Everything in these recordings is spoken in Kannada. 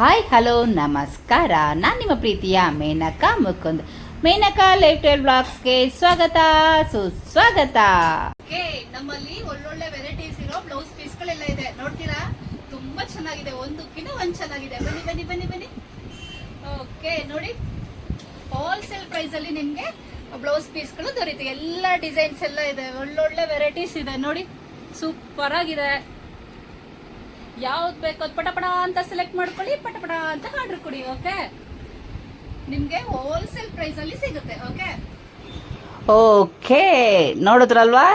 ಹಾಯ್ ಹಲೋ ನಮಸ್ಕಾರ. ನಾನು ನಿಮ್ಮ ಪ್ರೀತಿಯ ಮೇನಕಾ ಮುಕುಂದ್. ಮೇನಕಾ ಲೈಫ್ ಸ್ಟೈಲ್ ಬ್ಲಾಗ್ಸ್ಗೆ ಸ್ವಾಗತ, ಸುಸ್ವಾಗತ. ಓಕೆ, ನಮ್ಮಲ್ಲಿ ಒಳ್ಳೊಳ್ಳೆ ವೆರೈಟೀಸ್ ಇರೋ ಬ್ಲೌಸ್ ಪೀಸ್ಗಳೆಲ್ಲ ಇದೆ. ನೋಡ್ತೀರಾ? ತುಂಬಾ ಚೆನ್ನಾಗಿದೆ. ಒಂದಕ್ಕಿಂತ ಒಂದ್ ಚೆನ್ನಾಗಿದೆ. ಬನ್ನಿ ಬನ್ನಿ ಬನ್ನಿ ಬನ್ನಿ. ಓಕೆ, ನೋಡಿ. ಹೋಲ್ಸೇಲ್ ಪ್ರೈಸ್ ಅಲ್ಲಿ ನಿಮ್ಗೆ ಬ್ಲೌಸ್ ಪೀಸ್ಗಳು ದೊರೆಯುತ್ತೆ. ಎಲ್ಲ ಡಿಸೈನ್ಸ್ ಎಲ್ಲ ಇದೆ. ಒಳ್ಳೊಳ್ಳೆ ವೆರೈಟೀಸ್ ಇದೆ. ನೋಡಿ. ಸೂಪರ್ ಆಗಿದೆ. ಯಾವ್ದು ಬೇಕೋ ಅದ್ ಪಟಪಟ ಅಂತ ಸೆಲೆಕ್ಟ್ ಮಾಡ್ಕೊಳ್ಳಿ ಪಟಪಡ ಅಂತ ಆರ್ಡರ್ ಕೊಡಿ ಓಕೆ ನಿಮ್ಗೆ ಹೋಲ್ಸೇಲ್ ಪ್ರೈಸ್ ಅಲ್ಲಿ ಸಿಗುತ್ತೆ ಓಕೆ ಓಕೆ ನೋಡಿದ್ರಲ್ವಾ?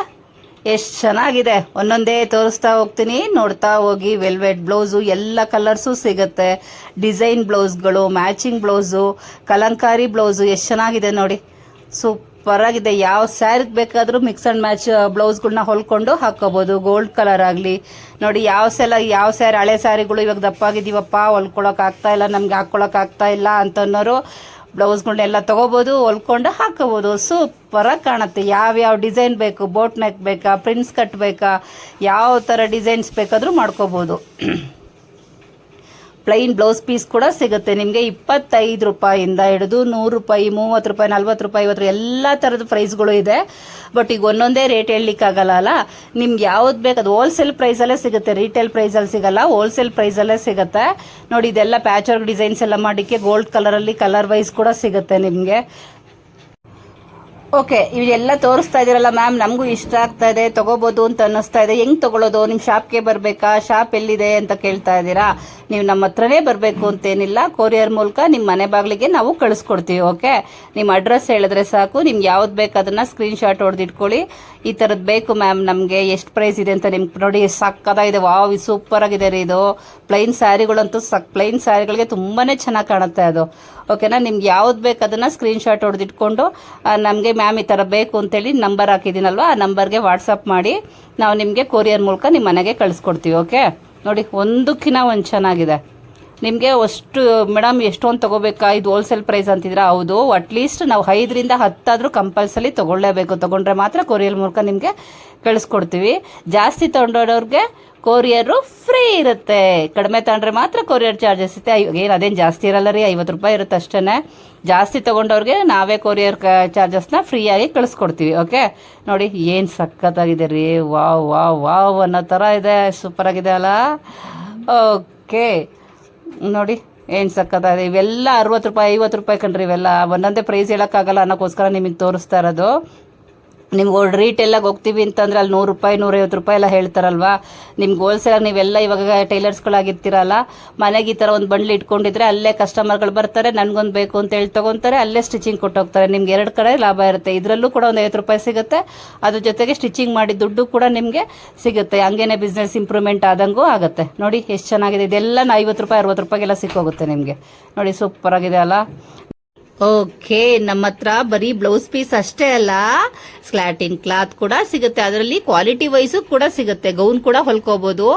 ಎಷ್ಟು ಚೆನ್ನಾಗಿದೆ. ಒಂದೊಂದೇ ತೋರಿಸ್ತಾ ಹೋಗ್ತೀನಿ. ನೋಡ್ತಾ ಹೋಗಿ ವೆಲ್ವೆಟ್ ಬ್ಲೌಸು ಎಲ್ಲ ಕಲರ್ಸು ಸಿಗುತ್ತೆ. ಡಿಸೈನ್ ಬ್ಲೌಸ್ಗಳು ಮ್ಯಾಚಿಂಗ್ ಬ್ಲೌಸು ಕಲಂಕಾರಿ ಬ್ಲೌಸು ಎಷ್ಟು ಚೆನ್ನಾಗಿದೆ ನೋಡಿ. ಸೂಪರ್ ಆಗಿದೆ. ಯಾವ ಸ್ಯಾರಿಗೆ ಬೇಕಾದರೂ ಮಿಕ್ಸ್ ಆ್ಯಂಡ್ ಮ್ಯಾಚ್ ಬ್ಲೌಸ್ಗಳನ್ನ ಹೊಲ್ಕೊಂಡು ಹಾಕೋಬೋದು ಗೋಲ್ಡ್ ಕಲರ್ ಆಗಲಿ. ನೋಡಿ, ಯಾವ ಸಲ ಯಾವ ಸ್ಯಾರಿ, ಹಳೆ ಸ್ಯಾರಿಗಳು ಇವಾಗ ದಪ್ಪಾಗಿದ್ದೀವಪ್ಪ ಹೊಲ್ಕೊಳಕ್ ಆಗ್ತಾ ಇಲ್ಲ, ನಮ್ಗೆ ಹಾಕ್ಕೊಳಕ್ಕೆ ಆಗ್ತಾ ಇಲ್ಲ ಅಂತ ಅನ್ನೋರು ಬ್ಲೌಸ್ಗಳನ್ನೆಲ್ಲ ತೊಗೋಬೋದು, ಹೊಲ್ಕೊಂಡು ಹಾಕೋಬೋದು ಸೂಪರಾಗಿ ಕಾಣುತ್ತೆ. ಯಾವ್ಯಾವ ಡಿಸೈನ್ ಬೇಕು ಬೋಟ್ ನೆಕ್ ಬೇಕಾ ಪ್ರಿನ್ಸ್ ಕಟ್ ಬೇಕಾ ಯಾವ ಥರ ಡಿಸೈನ್ಸ್ ಬೇಕಾದರೂ ಮಾಡ್ಕೋಬೋದು. ಪ್ಲೈನ್ ಬ್ಲೌಸ್ ಪೀಸ್ ಕೂಡ ಸಿಗುತ್ತೆ. ನಿಮಗೆ ಇಪ್ಪತ್ತೈದು ರೂಪಾಯಿಂದ ಹಿಡಿದು ನೂರು ರೂಪಾಯಿ, ಮೂವತ್ತು ರೂಪಾಯಿ, ನಲ್ವತ್ತು ರೂಪಾಯಿ, ಐವತ್ತು ಎಲ್ಲ ಥರದ ಪ್ರೈಸ್ಗಳು ಇದೆ. ಬಟ್ ಈಗ ಒಂದೊಂದೇ ರೇಟ್ ಹೇಳಲಿಕ್ಕಾಗಲ್ಲ ಅಲ್ಲ? ನಿಮ್ಗೆ ಯಾವ್ದು ಬೇಕು? ಅದು ಹೋಲ್ಸೇಲ್ ಪ್ರೈಸಲ್ಲೇ ಸಿಗುತ್ತೆ. ರಿಟೇಲ್ ಪ್ರೈಸಲ್ಲಿ ಸಿಗಲ್ಲ. ಹೋಲ್ಸೇಲ್ ಪ್ರೈಸಲ್ಲೇ ಸಿಗುತ್ತೆ. ನೋಡಿ, ಇದೆಲ್ಲ ಪ್ಯಾಚ್ ವರ್ಕ್ ಡಿಸೈನ್ಸ್ ಎಲ್ಲ ಮಾಡಿಕ್ಕೆ ಗೋಲ್ಡ್ ಕಲರಲ್ಲಿ ಕಲರ್ ವೈಸ್ ಕೂಡ ಸಿಗುತ್ತೆ ನಿಮಗೆ. ಓಕೆ ಇವೆಲ್ಲ ತೋರಿಸ್ತಾ ಇದೀರಲ್ಲ ಮ್ಯಾಮ್ ನಮಗೂ ಇಷ್ಟ ಆಗ್ತಾ ಇದೆ, ತಗೋಬೋದು ಅಂತ ಅನ್ನಿಸ್ತಾ ಇದೆ. ಹೆಂಗೆ ತಗೊಳ್ಳೋದು ನಿಮ್ಮ ಶಾಪ್ಗೆ ಬರಬೇಕಾ? ಶಾಪ್ ಎಲ್ಲಿದೆ ಅಂತ ಕೇಳ್ತಾ ಇದ್ದೀರಾ? ನೀವು ನಮ್ಮ ಹತ್ರನೇ ಬರಬೇಕು ಅಂತೇನಿಲ್ಲ. ಕೊರಿಯರ್ ಮೂಲಕ ನಿಮ್ಮ ಮನೆ ಬಾಗಿಲಿಗೆ ನಾವು ಕಳಿಸ್ಕೊಡ್ತೀವಿ ಓಕೆ ನಿಮ್ಮ ಅಡ್ರೆಸ್ ಹೇಳಿದ್ರೆ ಸಾಕು. ನಿಮ್ಗೆ ಯಾವ್ದು ಬೇಕು ಅದನ್ನು ಸ್ಕ್ರೀನ್ ಶಾಟ್ ಹೊಡೆದಿಟ್ಕೊಳ್ಳಿ. ಈ ಥರದ್ದು ಬೇಕು ಮ್ಯಾಮ್ ನಮಗೆ. ಎಷ್ಟು ಪ್ರೈಸ್ ಇದೆ ಅಂತ ನಿಮ್ಗೆ ನೋಡಿ, ಸಕ್ಕದಾಗಿದೆ. ವಾವ್ ಸೂಪರ್ ಆಗಿದೆ ರೀ ಇದು. ಪ್ಲೈನ್ ಸ್ಯಾರಿಗಳಂತೂ ಸಕ್ ಪ್ಲೈನ್ ಸ್ಯಾರಿಗಳಿಗೆ ತುಂಬಾನೇ ಚೆನ್ನಾಗಿ ಕಾಣುತ್ತೆ ಅದು ಓಕೆನಾ? ನಿಮ್ಗೆ ಯಾವ್ದು ಬೇಕು ಅದನ್ನ ಸ್ಕ್ರೀನ್ ಶಾಟ್ ಹೊಡೆದಿಟ್ಕೊಂಡು ನಮಗೆ ಮ್ಯಾಮ್ ಈ ಥರ ಬೇಕು ಅಂತೇಳಿ ನಂಬರ್ ಹಾಕಿದ್ದೀನಲ್ವ, ಆ ನಂಬರ್ಗೆ ವಾಟ್ಸಪ್ ಮಾಡಿ ನಾವು ನಿಮಗೆ ಕೊರಿಯರ್ ಮೂಲಕ ನಿಮ್ಮ ಮನೆಗೆ ಕಳಿಸ್ಕೊಡ್ತೀವಿ, ಓಕೆ? ನೋಡಿ ಒಂದಕ್ಕಿಂತ ಒಂದು ಚೆನ್ನಾಗಿದೆ. ನಿಮಗೆ ಅಷ್ಟು ಮೇಡಮ್ ಎಷ್ಟೊಂದು ತೊಗೋಬೇಕಾ? ಇದು ಹೋಲ್ಸೇಲ್ ಪ್ರೈಸ್ ಅಂತಿದ್ರೆ ಹೌದು. ಅಟ್ಲೀಸ್ಟ್ ನಾವು ಐದರಿಂದ ಹತ್ತಾದರೂ ಕಂಪಲ್ಸರಿ ತೊಗೊಳ್ಳೇಬೇಕು. ತೊಗೊಂಡ್ರೆ ಮಾತ್ರ ಕೊರಿಯರ್ ಮೂಲಕ ನಿಮಗೆ ಕಳಿಸ್ಕೊಡ್ತೀವಿ. ಜಾಸ್ತಿ ತೊಗೊಂಡೋರವ್ರಿಗೆ ಕೊರಿಯರು ಫ್ರೀ ಇರುತ್ತೆ. ಕಡಿಮೆ ತಗೊಂಡ್ರೆ ಮಾತ್ರ ಕೊರಿಯರ್ ಚಾರ್ಜಸ್ ಇರುತ್ತೆ. ಏನು ಅದೇನು ಜಾಸ್ತಿ ಇರಲ್ಲ ರೀ. ಐವತ್ತು ರೂಪಾಯಿ ಇರುತ್ತೆ ಅಷ್ಟೇ ಜಾಸ್ತಿ ತೊಗೊಂಡವ್ರಿಗೆ ನಾವೇ ಕೊರಿಯರ್ ಚಾರ್ಜಸ್ನ ಫ್ರೀಯಾಗಿ ಕಳಿಸ್ಕೊಡ್ತೀವಿ. ಓಕೆ ನೋಡಿ, ಏನು ಸಖತ್ತಾಗಿದೆ ರೀ. ವಾವ್ ವಾವ್ ವಾವ್ ಅನ್ನೋ ಥರ ಇದೆ. ಸೂಪರಾಗಿದೆ ಅಲ್ಲ? ಓಕೆ ನೋಡಿ, ಏನು ಸಕ್ಕತ್ತದೆ ಇವೆಲ್ಲ ಅರವತ್ತು ರೂಪಾಯಿ, ಐವತ್ತು ರೂಪಾಯಿ ಕಣ್ರಿ ಇವೆಲ್ಲ. ಒಂದೊಂದೇ ಪ್ರೈಸ್ ಹೇಳೋಕ್ಕಾಗಲ್ಲ ಅನ್ನೋಕ್ಕೋಸ್ಕರ ನಿಮಗೆ ತೋರಿಸ್ತಾ ಇರೋದು. ನಿಮ್ಗೆ ರೀಟೇಲಾಗಿ ಹೋಗ್ತೀವಿ ಅಂತಂದ್ರೆ ಅಲ್ಲಿ ನೂರು ರೂಪಾಯಿ, ನೂರೈವತ್ತು ರೂಪಾಯಿ ಎಲ್ಲ ಹೇಳ್ತಾರಲ್ವಾ? ನಿಮ್ಗೆ ಹೋಲ್ಸೇಲಾಗಿ ನೀವೆಲ್ಲ ಇವಾಗ ಟೈಲರ್ಸ್ಗಳಾಗಿರ್ತೀರಲ್ಲ, ಮನೆಗೆ ಈ ಥರ ಒಂದು ಬಂಡ್ಲ್ ಇಟ್ಕೊಂಡಿದ್ರೆ ಅಲ್ಲೇ ಕಸ್ಟಮರ್ಗಳು ಬರ್ತಾರೆ, ನನಗೊಂದು ಬೇಕು ಅಂತ ಹೇಳಿ ತೊಗೊತಾರೆ, ಅಲ್ಲೇ ಸ್ಟಿಚಿಂಗ್ ಕೊಟ್ಟೋಗ್ತಾರೆ ನಿಮ್ಗೆ ಎರಡು ಕಡೆ ಲಾಭ ಇರುತ್ತೆ. ಇದರಲ್ಲೂ ಕೂಡ ಒಂದು ಐವತ್ತು ರೂಪಾಯಿ ಸಿಗುತ್ತೆ. ಅದ್ರ ಜೊತೆಗೆ ಸ್ಟಿಚಿಂಗ್ ಮಾಡಿ ದುಡ್ಡು ಕೂಡ ನಿಮಗೆ ಸಿಗುತ್ತೆ. ಹಂಗೇನೆ ಬಿಸ್ನೆಸ್ ಇಂಪ್ರೂವ್ಮೆಂಟ್ ಆದಂಗೂ ಆಗುತ್ತೆ. ನೋಡಿ, ಎಷ್ಟು ಚೆನ್ನಾಗಿದೆ. ಇದೆಲ್ಲ ಐವತ್ತು ರೂಪಾಯಿ, ಅರವತ್ತು ರೂಪಾಯಿಗೆಲ್ಲ ಸಿಕ್ಕೋಗುತ್ತೆ ನಿಮಗೆ. ನೋಡಿ ಸೂಪರ್ ಆಗಿದೆ ಅಲ್ಲ? ಓಕೆ ನಮ್ಮ ಹತ್ರ ಬರೀ ಬ್ಲೌಸ್ ಪೀಸ್ ಅಷ್ಟೇ ಅಲ್ಲ ಸ್ಲಾಟಿನ್ ಕ್ಲಾತ್ ಕೂಡ ಸಿಗುತ್ತೆ. ಅದರಲ್ಲಿ ಕ್ವಾಲಿಟಿ ವೈಸು ಕೂಡ ಸಿಗುತ್ತೆ. ಗೌನ್ ಕೂಡ ಹೊಲ್ಕೋಬಹುದು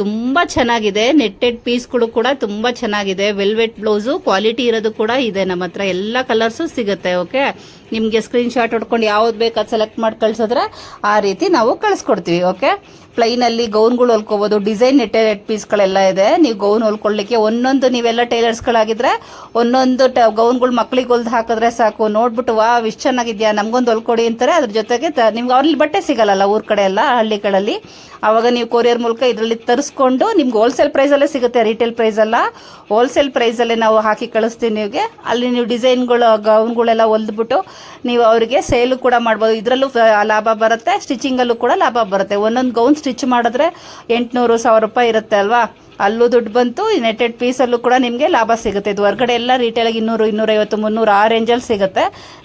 ತುಂಬಾ ಚೆನ್ನಾಗಿದೆ. ನೆಟ್ಟೆಡ್ ಪೀಸ್ಗಳು ಕೂಡ ತುಂಬಾ ಚೆನ್ನಾಗಿದೆ. ವೆಲ್ವೆಟ್ ಬ್ಲೌಸು ಕ್ವಾಲಿಟಿ ಇರೋದು ಕೂಡ ಇದೆ ನಮ್ಮ ಹತ್ರ ಎಲ್ಲ ಕಲರ್ಸು ಸಿಗುತ್ತೆ ಓಕೆ ನಿಮಗೆ ಸ್ಕ್ರೀನ್ ಶಾಟ್ ಹೊಡ್ಕೊಂಡು ಯಾವ್ದು ಬೇಕು ಅದು ಸೆಲೆಕ್ಟ್ ಮಾಡಿ ಕಳ್ಸಿದ್ರೆ ಆ ರೀತಿ ನಾವು ಕಳಿಸ್ಕೊಡ್ತೀವಿ ಓಕೆ ಪ್ಲೈನಲ್ಲಿ ಗೌನ್ಗಳು ಹೊಲ್ಕೋಬೋದು ಡಿಸೈನ್ ನೆಟ್ಟೆಡ್ ಪೀಸ್ಗಳೆಲ್ಲ ಇದೆ. ನೀವು ಗೌನ್ ಹೊಲ್ಕೊಳ್ಳಿಕ್ಕೆ ಒಂದೊಂದು, ನೀವೆಲ್ಲ ಟೈಲರ್ಸ್ಗಳಾಗಿದ್ರೆ ಒಂದೊಂದು ಟ ಗೌನ್ಗಳು ಮಕ್ಳಿಗೆ ಹೊಲ್ದು ಹಾಕಿದ್ರೆ ಸಾಕು. ನೋಡ್ಬಿಟ್ಟು ವಾ ವಿಶ್ ಚೆನ್ನಾಗಿದ್ಯಾ? ನಮ್ಗೊಂದು ಹೊಲ್ಕೊಡಿ ಅಂತಾರೆ. ಅದ್ರ ಜೊತೆಗೆ ನಿಮ್ಗೆ ಅವ್ರಲ್ಲಿ ಬಟ್ಟೆ ಸಿಗಲ್ಲ ಊರ ಕಡೆ ಎಲ್ಲ, ಹಳ್ಳಿಗಳಲ್ಲಿ. ಆವಾಗ ನೀವು ಕೊರಿಯರ್ ಮೂಲಕ ಇದರಲ್ಲಿ ತರಿಸ್ಕೊಂಡು ನಿಮ್ಗೆ ಹೋಲ್ಸೇಲ್ ಪ್ರೈಸಲ್ಲೇ ಸಿಗುತ್ತೆ ರಿಟೇಲ್ ಪ್ರೈಸ್ ಅಲ್ಲ. ಹೋಲ್ಸೇಲ್ ಪ್ರೈಸಲ್ಲೇ ನಾವು ಹಾಕಿ ಕಳಿಸ್ತೀವಿ ನಿಮಗೆ ಅಲ್ಲಿ ನೀವು ಡಿಸೈನ್ಗಳು ಗೌನ್ಗಳೆಲ್ಲ ಹೊಲ್ದ್ಬಿಟ್ಟು ನೀವು ಅವರಿಗೆ ಸೇಲು ಕೂಡ ಮಾಡ್ಬೋದು. ಇದರಲ್ಲೂ ಲಾಭ ಬರುತ್ತೆ ಸ್ಟಿಚಿಂಗಲ್ಲೂ ಕೂಡ ಲಾಭ ಬರುತ್ತೆ. ಒಂದೊಂದು ಗೌನ್ ಸ್ಟಿಚ್ ಮಾಡಿದ್ರೆ ಎಂಟುನೂರು ಸಾವಿರ ರೂಪಾಯಿ ಇರುತ್ತೆ ಅಲ್ವಾ? ಅಲ್ಲೂ ದುಡ್ಡು ಬಂತು ನೆಟೆಡ್ ಪೀಸಲ್ಲೂ ಕೂಡ ನಿಮಗೆ ಲಾಭ ಸಿಗುತ್ತೆ. ಇದು ಹೊರಗಡೆ ಎಲ್ಲ ರಿಟೇಲಾಗಿ ಇನ್ನೂರು, ಇನ್ನೂರೈವತ್ತು, ಮುನ್ನೂರು, ಆ ರೇಂಜಲ್ಲಿ ಸಿಗುತ್ತೆ.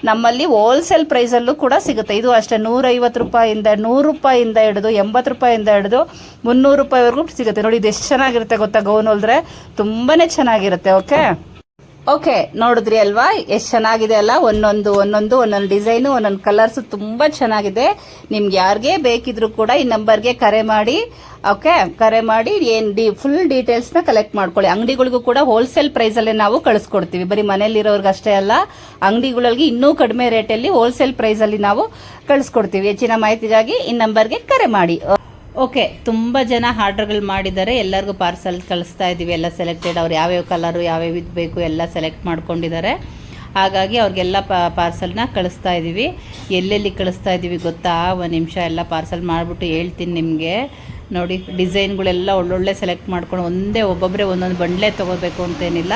ನಮ್ಮಲ್ಲಿ ಹೋಲ್ಸೇಲ್ ಪ್ರೈಸಲ್ಲೂ ಕೂಡ ಸಿಗುತ್ತೆ. ಇದು ಅಷ್ಟೇ, ನೂರೈವತ್ತು ರೂಪಾಯಿಂದ, ನೂರು ರೂಪಾಯಿಂದ ಹಿಡಿದು ಎಂಬತ್ತು ರೂಪಾಯಿಂದ ಹಿಡಿದು ಮುನ್ನೂರು ರೂಪಾಯಿವರೆಗೂ ಸಿಗುತ್ತೆ. ನೋಡಿ, ಇದು ಎಷ್ಟು ಚೆನ್ನಾಗಿರುತ್ತೆ ಗೊತ್ತಾ ಗೌನ್ ಹೊಲ್ದ್ರೆ? ತುಂಬಾ ಚೆನ್ನಾಗಿರುತ್ತೆ, ಓಕೆ? ಓಕೆ, ನೋಡಿದ್ರಿ ಅಲ್ವಾ? ಎಷ್ಟು ಚೆನ್ನಾಗಿದೆ ಅಲ್ಲ? ಒಂದೊಂದು ಒಂದೊಂದು ಒಂದೊಂದು ಡಿಸೈನು ಒಂದೊಂದು ಕಲರ್ಸ್ ತುಂಬಾ ಚೆನ್ನಾಗಿದೆ. ನಿಮ್ಗೆ ಯಾರಿಗೆ ಬೇಕಿದ್ರು ಕೂಡ ಈ ನಂಬರ್ಗೆ ಕರೆ ಮಾಡಿ, ಓಕೆ? ಕರೆ ಮಾಡಿ, ಏನ್ ಡಿ ಫುಲ್ ಡೀಟೇಲ್ಸ್ನ ಕಲೆಕ್ಟ್ ಮಾಡ್ಕೊಳ್ಳಿ. ಅಂಗಡಿಗಳಿಗೂ ಕೂಡ ಹೋಲ್ಸೇಲ್ ಪ್ರೈಸಲ್ಲೇ ನಾವು ಕಳಿಸ್ಕೊಡ್ತೀವಿ. ಬರೀ ಮನೇಲಿರೋರ್ಗೆ ಅಷ್ಟೇ ಅಲ್ಲ, ಅಂಗಡಿಗಳಿಗೆ ಇನ್ನೂ ಕಡಿಮೆ ರೇಟಲ್ಲಿ ಹೋಲ್ಸೇಲ್ ಪ್ರೈಸಲ್ಲಿ ನಾವು ಕಳಿಸ್ಕೊಡ್ತೀವಿ. ಹೆಚ್ಚಿನ ಮಾಹಿತಿಗಾಗಿ ಈ ನಂಬರ್ಗೆ ಕರೆ ಮಾಡಿ. ಓಕೆ ತುಂಬ ಜನ ಆರ್ಡರ್ಗಳು ಮಾಡಿದ್ದಾರೆ. ಎಲ್ಲರಿಗೂ ಪಾರ್ಸಲ್ ಕಳಿಸ್ತಾ ಇದ್ದೀವಿ. ಎಲ್ಲ ಸೆಲೆಕ್ಟೆಡ್ ಅವ್ರು ಯಾವ್ಯಾವ ಕಲರು ಯಾವ್ಯಾವ ಇದು ಬೇಕು ಎಲ್ಲ ಸೆಲೆಕ್ಟ್ ಮಾಡ್ಕೊಂಡಿದ್ದಾರೆ. ಹಾಗಾಗಿ ಅವ್ರಿಗೆಲ್ಲ ಪಾರ್ಸಲ್ನ ಕಳಿಸ್ತಾ ಇದ್ದೀವಿ. ಎಲ್ಲೆಲ್ಲಿ ಕಳಿಸ್ತಾ ಇದ್ದೀವಿ ಗೊತ್ತಾ? ಒಂದು ನಿಮಿಷ ಎಲ್ಲ ಪಾರ್ಸಲ್ ಮಾಡಿಬಿಟ್ಟು ಹೇಳ್ತೀನಿ ನಿಮಗೆ. ನೋಡಿ ಡಿಸೈನ್ಗಳೆಲ್ಲ ಒಳ್ಳೊಳ್ಳೆ ಸೆಲೆಕ್ಟ್ ಮಾಡ್ಕೊಂಡು ಒಂದೇ ಒಬ್ಬೊಬ್ಬರೇ ಒಂದೊಂದು ಬಂಡ್ಲೆ ತೊಗೋಬೇಕು ಅಂತೇನಿಲ್ಲ.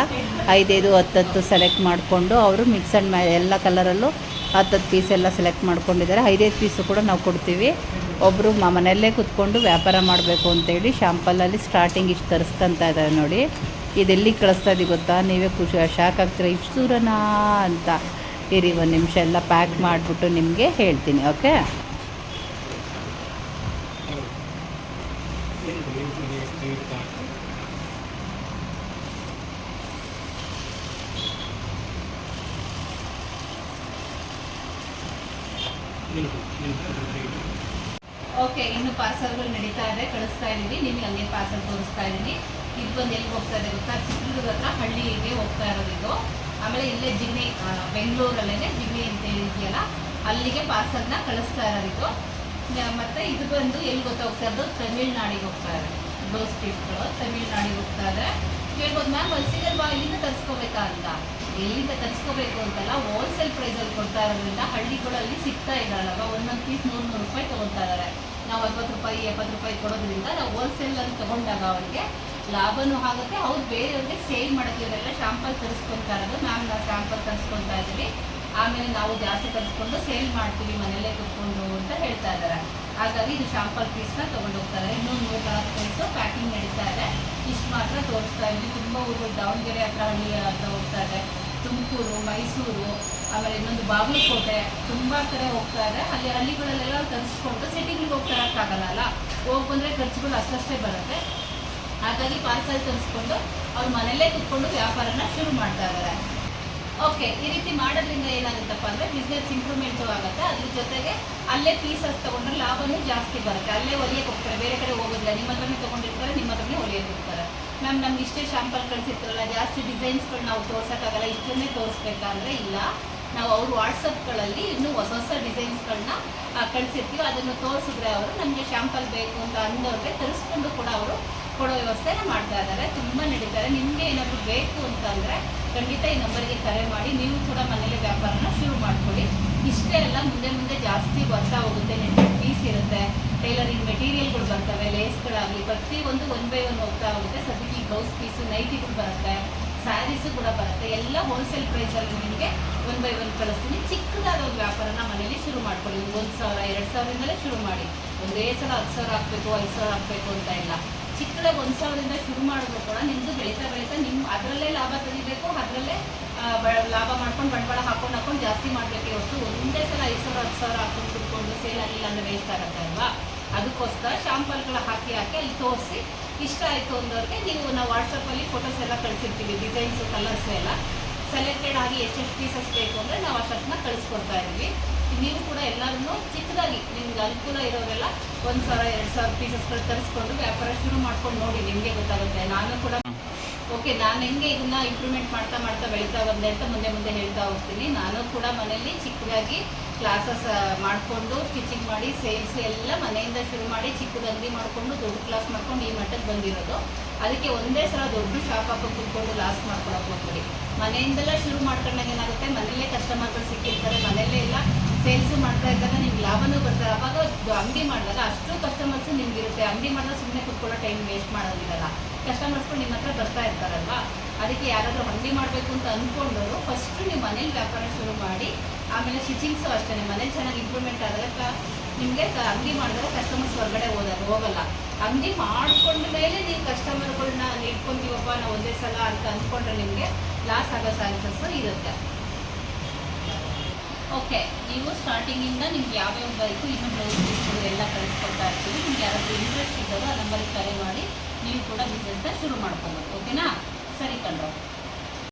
ಐದೈದು, ಹತ್ತತ್ತು ಸೆಲೆಕ್ಟ್ ಮಾಡಿಕೊಂಡು ಅವರು ಮಿಕ್ಸ್ ಆ್ಯಂಡ್ ಮ್ಯಾ ಎಲ್ಲ ಕಲರಲ್ಲೂ ಹತ್ತತ್ತು ಪೀಸ್ ಎಲ್ಲ ಸೆಲೆಕ್ಟ್ ಮಾಡ್ಕೊಂಡಿದ್ದಾರೆ. ಐದೈದು ಪೀಸು ಕೂಡ ನಾವು ಕೊಡ್ತೀವಿ. ಒಬ್ಬರು ಮನೆಯಲ್ಲೇ ಕೂತ್ಕೊಂಡು ವ್ಯಾಪಾರ ಮಾಡಬೇಕು ಅಂತೇಳಿ ಶಾಂಪಲಲ್ಲಿ ಸ್ಟಾರ್ಟಿಂಗ್ ಇಷ್ಟು ತರಿಸ್ಕೊಂತ ಇದ್ದಾರೆ ನೋಡಿ. ಇದೆಲ್ಲಿ ಕಳಿಸ್ತಾ ಇದ್ದೀವಿ ಗೊತ್ತಾ? ನೀವೇ ಖುಷಿ ಶಾಕ್ ಆಗ್ತೀರ? ಇಷ್ಟು ದೂರನಾ ಅಂತ. ಇರಿ ಒಂದು ನಿಮಿಷ, ಎಲ್ಲ ಪ್ಯಾಕ್ ಮಾಡಿಬಿಟ್ಟು ನಿಮಗೆ ಹೇಳ್ತೀನಿ ಓಕೆ ಇನ್ನು ಪಾರ್ಸಲ್ಗಳು ನಡೀತಾ ಇದೆ, ಕಳಿಸ್ತಾ ಇದ್ದೀವಿ. ನಿಮಗೆ ಹಂಗೆ ಪಾರ್ಸಲ್ ತೋರಿಸ್ತಾ ಇದೀನಿ ಇದು ಬಂದು ಎಲ್ಲಿ ಹೋಗ್ತಾ ಇದೆ ಗೊತ್ತಾ? ಚಿತ್ರದುರ್ಗ ಹತ್ರ ಹಳ್ಳಿಗೆ ಹೋಗ್ತಾ ಇರೋದಿದ್ದು ಆಮೇಲೆ ಇಲ್ಲೇ ಜಿಗ್ನಿ ಬೆಂಗಳೂರಲ್ಲೇ ಜಿಗ್ನಿ ಅಂತ ಇದೆಯಲ್ಲ ಅಲ್ಲಿಗೆ ಪಾರ್ಸಲ್ನ ಕಳಿಸ್ತಾ ಇರೋದಿದ್ದು ಮತ್ತು ಇದು ಬಂದು ಎಲ್ಲಿ ಗೊತ್ತಾ ಹೋಗ್ತಾ ಇರೋದು? ತಮಿಳ್ನಾಡಿಗೆ ಹೋಗ್ತಾ ಇದೆ ಬ್ಲೌಸ್ ಪೀಸ್ಗಳು ತಮಿಳ್ನಾಡಿಗೆ ಹೋಗ್ತಾ ಇದೆ. ಕೇಳ್ಬೋದು ಮ್ಯಾಮ್, ಅಲ್ಲಿ ಸಿಗಲ್ವಾ? ಇಲ್ಲಿಂದ ತರಿಸ್ಕೋಬೇಕಾ ಅಂತ. ಎಲ್ಲಿಂದ ತರಿಸ್ಕೋಬೇಕು ಅಂತಲ್ಲ ಹೋಲ್ಸೇಲ್ ಪ್ರೈಸಲ್ಲಿ ಕೊಡ್ತಾ ಇರೋದ್ರಿಂದ ಹಳ್ಳಿಗಳಲ್ಲಿ ಸಿಗ್ತಾ ಇದ್ದಾರಲ್ಲ ಒಂದೊಂದು ಪೀಸ್ ನೂರು ನೂರು ರೂಪಾಯಿ ತೊಗೊತಾ ಇದ್ದಾರೆ. ನಾವು ಐವತ್ತು ರೂಪಾಯಿ, ಎಪ್ಪತ್ತು ರೂಪಾಯಿ ಕೊಡೋದ್ರಿಂದ ನಾವು ಹೋಲ್ಸೇಲಲ್ಲಿ ತಗೊಂಡಾಗ ಅವರಿಗೆ ಲಾಭನೂ ಆಗುತ್ತೆ. ಅವ್ರು ಬೇರೆಯವ್ರಿಗೆ ಸೇಲ್ ಮಾಡೋಕ್ಕೆ ಇವರೆಲ್ಲ ಶಾಂಪಲ್ ತರಿಸ್ಕೊತಾ ಇರೋದು ಮ್ಯಾಮ್ ನಾವು ಶಾಂಪಲ್ ತರಿಸ್ಕೊತಾ ಇದ್ದೀವಿ. ಆಮೇಲೆ ನಾವು ಜಾಸ್ತಿ ತರಿಸ್ಕೊಂಡು ಸೇಲ್ ಮಾಡ್ತೀವಿ, ಮನೆಯಲ್ಲೇ ಕುತ್ಕೊಂಡು ಅಂತ ಹೇಳ್ತಾ ಇದ್ದಾರೆ. ಹಾಗಾಗಿ ಇದು ಶಾಂಪಲ್ ಪೀಸ್ನ ತೊಗೊಂಡೋಗ್ತಾರೆ ಇನ್ನೂ ನೂರ ನಾಲ್ಕು ಪೀಸು ಪ್ಯಾಕಿಂಗ್ ನಡೀತಾ ಇದೆ. ಇಷ್ಟು ಮಾತ್ರ ತೋರಿಸ್ತಾ ಇದ್ವಿ ತುಂಬ ಊರು, ದಾವಣಗೆರೆ ಹತ್ರ ಹಳ್ಳಿ ಹತ್ರ ಹೋಗ್ತಾ ಇದೆ. ತುಮಕೂರು, ಮೈಸೂರು ಆಮೇಲೆ ಇನ್ನೊಂದು ಬಾಗಲಕೋಟೆ ತುಂಬ ಕಡೆ ಹೋಗ್ತಾ ಇದೆ ಅಲ್ಲಿ ಹಳ್ಳಿಗಳಲ್ಲೆಲ್ಲ ತರಿಸ್ಕೊಂಡು ಸಿಟಿಗಳಿಗೆ ಹೋಗ್ತಾ ಇರೋಕ್ಕಾಗಲ್ಲ ಅಲ್ಲ? ಹೋಗಿ ಬಂದರೆ ಖರ್ಚುಗಳು ಅಷ್ಟಷ್ಟೇ ಬರುತ್ತೆ. ಹಾಗಾಗಿ ಪಾರ್ಸಲ್ ತರಿಸ್ಕೊಂಡು ಅವ್ರ ಮನೆಯಲ್ಲೇ ಕುತ್ಕೊಂಡು ವ್ಯಾಪಾರನ ಶುರು ಮಾಡ್ತಾ ಇದ್ದಾರೆ ಓಕೆ ಈ ರೀತಿ ಮಾಡೋದ್ರಿಂದ ಏನಾಗುತ್ತಪ್ಪ ಅಂದರೆ ಬಿಸ್ನೆಸ್ ಇಂಪ್ರೂವ್ಮೆಂಟು ಆಗುತ್ತೆ. ಅದ್ರ ಜೊತೆಗೆ ಅಲ್ಲೇ ಪೀಸಸ್ ತೊಗೊಂಡ್ರೆ ಲಾಭನೂ ಜಾಸ್ತಿ ಬರುತ್ತೆ. ಅಲ್ಲೇ ಹೊಲಿಯಕ್ಕೆ ಹೋಗ್ತಾರೆ, ಬೇರೆ ಕಡೆ ಹೋಗೋದಿಲ್ಲ. ನಿಮ್ಮ ಹತ್ರನೇ ತೊಗೊಂಡಿರ್ತಾರೆ, ನಿಮ್ಮ ಹತ್ರನೇ ಹೊಲಿಯಕ್ಕೆ ಹೋಗ್ತಾರೆ. ಮ್ಯಾಮ್ ನಮ್ಗೆ ಇಷ್ಟೇ ಶಾಂಪಲ್ ಕಳಿಸಿರ್ತಾರಲ್ಲ ಜಾಸ್ತಿ ಡಿಸೈನ್ಸ್ಗಳು ನಾವು ತೋರ್ಸೋಕ್ಕಾಗಲ್ಲ, ಇಷ್ಟನ್ನೇ ತೋರಿಸ್ಬೇಕಾದ್ರೆ ಇಲ್ಲ. ನಾವು ಅವರು ವಾಟ್ಸಪ್ಗಳಲ್ಲಿ ಇನ್ನೂ ಹೊಸ ಹೊಸ ಡಿಸೈನ್ಸ್ಗಳನ್ನ ಕಳಿಸಿರ್ತೀವಿ. ಅದನ್ನು ತೋರಿಸಿದ್ರೆ ಅವರು ನಮಗೆ ಶ್ಯಾಂಪಲ್ ಬೇಕು ಅಂತ ಅಂದವ್ರಿಗೆ ತರಿಸ್ಕೊಂಡು ಕೂಡ ಅವರು ಕೊಡೋ ವ್ಯವಸ್ಥೆನ ಮಾಡ್ತಾ ಇದ್ದಾರೆ. ತುಂಬ ನಡೀತಾರೆ. ನಿಮಗೆ ಏನಾದರೂ ಬೇಕು ಅಂತಂದರೆ ಖಂಡಿತ ಈ ನಂಬರ್ಗೆ ಕರೆ ಮಾಡಿ. ನೀವು ಕೂಡ ಮನೇಲಿ ವ್ಯಾಪಾರನ ಶುರು ಮಾಡ್ಕೊಳ್ಳಿ. ಇಷ್ಟೇ ಅಲ್ಲ, ಮುಂದೆ ಮುಂದೆ ಜಾಸ್ತಿ ಬರ್ತಾ ಹೋಗುತ್ತೆ. ನೆಟ್ವರ್ಕ್ ಪೀಸ್ ಇರುತ್ತೆ. ಟೈಲರಿಂಗ್ ಮೆಟೀರಿಯಲ್ಗಳು ಬರ್ತವೆ. ಲೇಸ್ಗಳಾಗಲಿ, ಪ್ರತಿಯೊಂದು ಒನ್ ಬೈ ಒನ್ ಹೋಗ್ತಾ ಹೋಗುತ್ತೆ. ಸದ್ಯಕ್ಕೆ ಈ ಬ್ಲೌಸ್ ಪೀಸು, ನೈಟಿಗಳು ಬರುತ್ತೆ. ಸ್ಯಾರೀಸು ಕೂಡ ಬರುತ್ತೆ. ಎಲ್ಲ ಹೋಲ್ಸೇಲ್ ಪ್ರೈಸಲ್ಲಿ ನಿಮಗೆ ಒನ್ ಬೈ ಒನ್ ಕಳಿಸ್ತೀನಿ. ಚಿಕ್ಕದಾದ ಒಂದು ವ್ಯಾಪಾರನ ಮನೇಲಿ ಶುರು ಮಾಡ್ಕೊಳ್ಳಿ. ಒಂದು ಸಾವಿರ, ಎರಡು ಸಾವಿರದಿಂದಲೇ ಶುರು ಮಾಡಿ. ಒಂದೇ ಸಲ ಹತ್ತು ಸಾವಿರ ಹಾಕಬೇಕು, ಐದು ಸಾವಿರ ಹಾಕಬೇಕು ಅಂತ ಇಲ್ಲ. ಚಿಕ್ಕದಾಗಿ ಒಂದು ಸಾವಿರದಿಂದ ಶುರು ಮಾಡಿದ್ರು ಕೂಡ ನಿಮ್ಮದು ಬೆಳೀತಾ ಬೆಳೀತಾ ನಿಮ್ಮ ಅದರಲ್ಲೇ ಲಾಭ ತೆಗಿಬೇಕು, ಅದರಲ್ಲೇ ಲಾಭ ಮಾಡ್ಕೊಂಡು ಬಂಡವಾಳ ಹಾಕೊಂಡು ಹಾಕೊಂಡು ಜಾಸ್ತಿ ಮಾಡಬೇಕೇ ಹೊರತು ಒಂದೇ ಸಲ ಐದು ಸಾವಿರ, ಹತ್ತು ಸಾವಿರ ಹಾಕೊಂಡು ಕುತ್ಕೊಂಡು ಸೇಲ್ ಆಗಿಲ್ಲ ಅಂದರೆ ವೇಸ್ಟ್ ಅಲ್ವಾ? ಅದಕ್ಕೋಸ್ಕರ ಶಾಂಪಲ್ಗಳ ಹಾಕಿ ಹಾಕಿ ಅಲ್ಲಿ ತೋರಿಸಿ. ಇಷ್ಟ ಆಯಿತು ಅಂದವ್ರಿಗೆ ನೀವು ನಾವು ವಾಟ್ಸಪ್ಪಲ್ಲಿ ಫೋಟೋಸ್ ಎಲ್ಲ ಕಳಿಸಿರ್ತೀವಿ ಡಿಸೈನ್ಸು ಕಲರ್ಸ್ ಎಲ್ಲ. ಸೆಲೆಕ್ಟೆಡ್ ಆಗಿ ಎಷ್ಟೆಷ್ಟು ಪೀಸಸ್ ಬೇಕು ಅಂದರೆ ನಾವು ಅಷ್ಟನ್ನ ಕಳಿಸ್ಕೊಡ್ತಾ ಇದ್ವಿ ನೀವು ಕೂಡ ಎಲ್ಲರನ್ನೂ ಚಿಕ್ಕದಾಗಿ, ನಿಮ್ಗೆ ಅನುಕೂಲ ಇರೋರೆಲ್ಲ ಒಂದು ಸಾವಿರ, ಎರಡು ಸಾವಿರ ಪೀಸಸ್ಗಳು ತರಿಸ್ಕೊಂಡು ವ್ಯಾಪಾರ ಶುರು ಮಾಡ್ಕೊಂಡು ನೋಡಿ, ನಿಮಗೆ ಗೊತ್ತಾಗುತ್ತೆ. ನಾನು ಕೂಡ ಓಕೆ ನಾನು ಹೆಂಗೆ ಇದನ್ನ ಇಂಪ್ರೂವ್ಮೆಂಟ್ ಮಾಡ್ತಾ ಮಾಡ್ತಾ ಬೆಳೀತಾ ಬಂದೆ ಅಂತ ಮುಂದೆ ಮುಂದೆ ಹೇಳ್ತಾ ಹೋಗ್ತೀನಿ. ನಾನು ಕೂಡ ಮನೆಯಲ್ಲಿ ಚಿಕ್ಕದಾಗಿ ಕ್ಲಾಸಸ್ ಮಾಡಿಕೊಂಡು ಸ್ಟಿಚಿಂಗ್ ಮಾಡಿ ಸೇಲ್ಸ್ ಎಲ್ಲ ಮನೆಯಿಂದ ಶುರು ಮಾಡಿ ಚಿಕ್ಕದ ಅಂಗಡಿ ಮಾಡಿಕೊಂಡು ದೊಡ್ಡ ಕ್ಲಾಸ್ ಮಾಡ್ಕೊಂಡು ಈ ಮಟ್ಟಕ್ಕೆ ಬಂದಿರೋದು. ಅದಕ್ಕೆ ಒಂದೇ ಸಲ ದೊಡ್ಡ ಶಾಪ್ ಹಾಕೊಂಡು ಕುತ್ಕೊಂಡು ಲಾಸ್ ಮಾಡ್ಕೊಳಕ್ಕೆ ಹೋಗ್ಬೇಡಿ. ಮನೆಯಿಂದಲೇ ಶುರು ಮಾಡ್ಕೊಂಡಾಗ ಏನಾಗುತ್ತೆ? ಮನೆಯಲ್ಲೇ ಕಸ್ಟಮರ್ಗಳು ಸಿಕ್ಕಿರ್ತಾರೆ, ಮನೆಯಲ್ಲೇ ಎಲ್ಲ ಸೇಲ್ಸು ಮಾಡ್ತಾ ಇದ್ದಾಗ ನಿಮ್ಗೆ ಲಾಭನೂ ಬರ್ತಾರೆ ಅವಾಗ ಅಂಗಡಿ ಮಾಡಿದಾಗ ಅಷ್ಟು ಕಸ್ಟಮರ್ಸು ನಿಮ್ಗೆ ಇರುತ್ತೆ ಅಂಗಡಿ ಮಾಡಿದಾಗ ಸುಮ್ಮನೆ ಕುತ್ಕೊಳ್ಳೋ ಟೈಮ್ ವೇಸ್ಟ್ ಮಾಡೋದಿರಲ್ಲ. ಕಸ್ಟಮರ್ಸ್ಗಳು ನಿಮ್ಮ ಹತ್ರ ಬರ್ತಾ ಇರ್ತಾರಲ್ವಾ? ಅದಕ್ಕೆ ಯಾರಾದರೂ ಅಂಗಡಿ ಮಾಡಬೇಕು ಅಂತ ಅಂದ್ಕೊಂಡವರು ಫಸ್ಟ್ ನೀವು ಮನೇಲಿ ವ್ಯಾಪಾರ ಶುರು ಮಾಡಿ, ಆಮೇಲೆ ಸ್ಟಿಚಿಂಗ್ಸು ಅಷ್ಟೇ. ಮನೇಲಿ ಚೆನ್ನಾಗಿ ಇಂಪ್ರೂವ್ಮೆಂಟ್ ಆದಾಗ ನಿಮಗೆ ಅಂಗಡಿ ಮಾಡಿದಾಗ ಕಸ್ಟಮರ್ಸ್ ಹೊರಗಡೆ ಹೋದಾಗ ಹೋಗಲ್ಲ. ಅಂಗಡಿ ಮಾಡಿಕೊಂಡ ಮೇಲೆ ನೀವು ಕಸ್ಟಮರ್ಗಳನ್ನ ಇಟ್ಕೊಂತೀವಪ್ಪ, ನಾವು ಒಂದೇ ಸಲ ಅಂತ ಅಂದ್ಕೊಂಡ್ರೆ ನಿಮಗೆ ಲಾಸ್ ಆಗೋ ಚಾನ್ಸಸ್ಸು ಇರುತ್ತೆ. ಓಕೆ, ನೀವು ಸ್ಟಾರ್ಟಿಂಗಿಂದ ನಿಮ್ಗೆ ಯಾವ್ಯಾವ ಬೈಕು ಇನ್ನೂ ಬ್ಲೌಸ್ ಪೀಸ್ಗಳು ಎಲ್ಲ ಕಳಿಸ್ಕೊಡ್ತಾ ಇರ್ತೀವಿ. ನಿಮ್ಗೆ ಯಾರಾದರೂ ಇಂಟ್ರೆಸ್ಟ್ ಇದ್ದವರು ಆ ನಂಬರಿಗೆ ಕರೆ ಮಾಡಿ, ನೀವು ಕೂಡ ಬಿಸ್ನೆಸ್ನ ಶುರು ಮಾಡ್ಕೊಬೋದು. ಓಕೆನಾ? ಸರಿ ಕಂಡು